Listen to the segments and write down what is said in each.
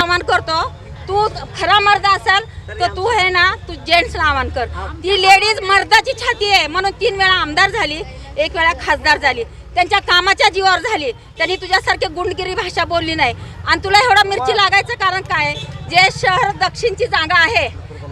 आव्हान करतो. तू खरा मर्द असेल तर तू आहे ना तू जेंट्सला आव्हान कर. ती लेडीज मर्दाची छाती आहे. म्हणून तीन वेळा आमदार झाली एक वेळा खासदार झाली. त्यांच्या कामाच्या जीवावर झाली. त्यांनी तुझ्यासारखी गुंडगिरी भाषा बोलली नाही. आणि तुला एवढा मिरची लागायचं कारण काय? जे शहर दक्षिणची जागा आहे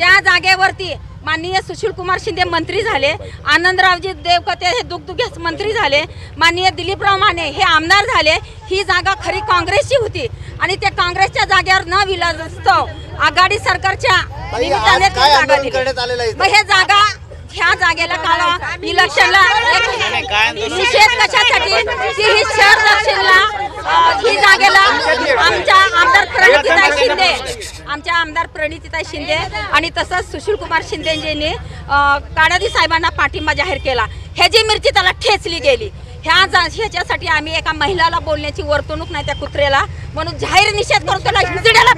त्या जागेवरती माननीय सुशील कुमार शिंदे मंत्री झाले आनंदरावजी देवकते हे दुगदुगेच मंत्री झाले माननीय दिलीपराव माने हे आमदार झाले ही जागा खरी काँग्रेसची होती आणि त्या काँग्रेसच्या जागेवर न विलासतो आघाडी सरकारच्या निमित्ताने जागा दिली. करण्यात आलेलं आहे इथं? मग हे जागा ह्या जागेला काल इलेक्शनला निषेध कशासाठी की ही शहर दक्षिणला ही जागेला आमच्या आमदार प्रणितीताई शिंदे आमच्या आमदार प्रणितीताई शिंदे आणि तसंच सुशील कुमार शिंदेजींनी अं, काडादी साहेबांना पाठिंबा जाहीर केला. ह्याची मिरची त्याला ठेचली गेली ह्या जा- ह्याच्यासाठी आम्ही एका महिलाला बोलण्याची वर्तणूक नाही त्या कुत्र्याला. म्हणून जाहीर निषेध करून त्याला हिंजड्याला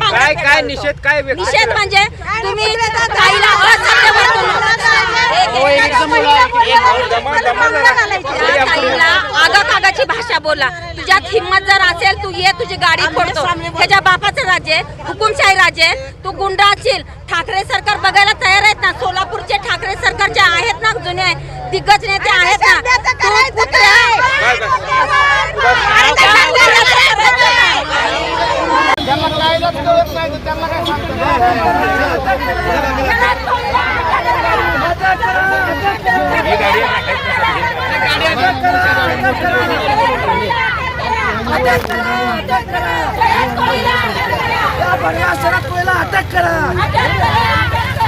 निषेध निषेध? म्हणजे तुम्ही ताईला असत्य वर्तणूक. एक- हो, एक- एकदम एक- बोला. एक दमा- दमा जरा. त्या ताईला आगाकागाची भाषा बोला तुझ्यात हिंमत जर असेल तू ये तुझी गाडी फोडतो. त्याच्या बापाचं राज्य आहे, हुकुमशाही राज्य आहे. तू गुंडा असशील. ठाकरे सरकार बघायला तयार आहेत ना? सोलापूरचे ठाकरे सरकारचे आहेत ना जुने? दिग्गज नेते आहेत ना? तू कुत्र्या बस, बस.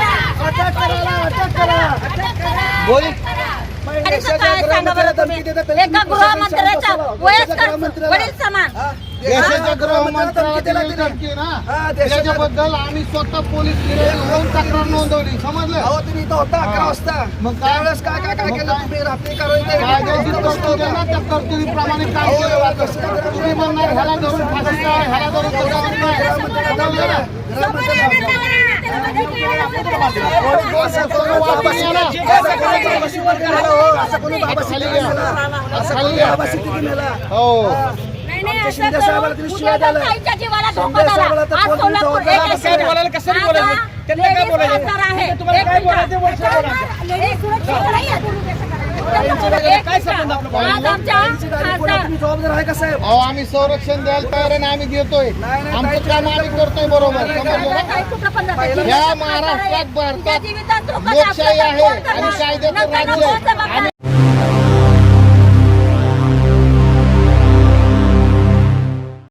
अरे त्या सरकारला करायचं नाही. आणि मग काय सांगा बरं तुम्ही? एका गृहमंत्र्याचा वयस्कर वडील समान. देशाच्या त्याच्याबद्दल आम्ही स्वतः पोलीस जाऊन तक्रार नोंदवली समजलं अहो तुम्ही इथं होता अकरा वाजता मग काय त्यावेळेस काय काय काय केलं तुम्ही रात्री कायद्याची तरतूद ना त्या तरतुदीप्रमाणे काम केलं तुम्ही म्हणणार ह्याला धरून फाशी काय ह्याला धरून तोडावं काय समजलं ना? असं. असं कोणी बाबा खाली घ्या. खाली घ्या. हो आम्ही संरक्षण द्यायला तयार आहे आम्ही देतोय. आमचं काम आम्ही करतोय बरोबर. या महाराष्ट्रात भारतात. लोकशाही. आहे? आणि कायद्याचं राज्य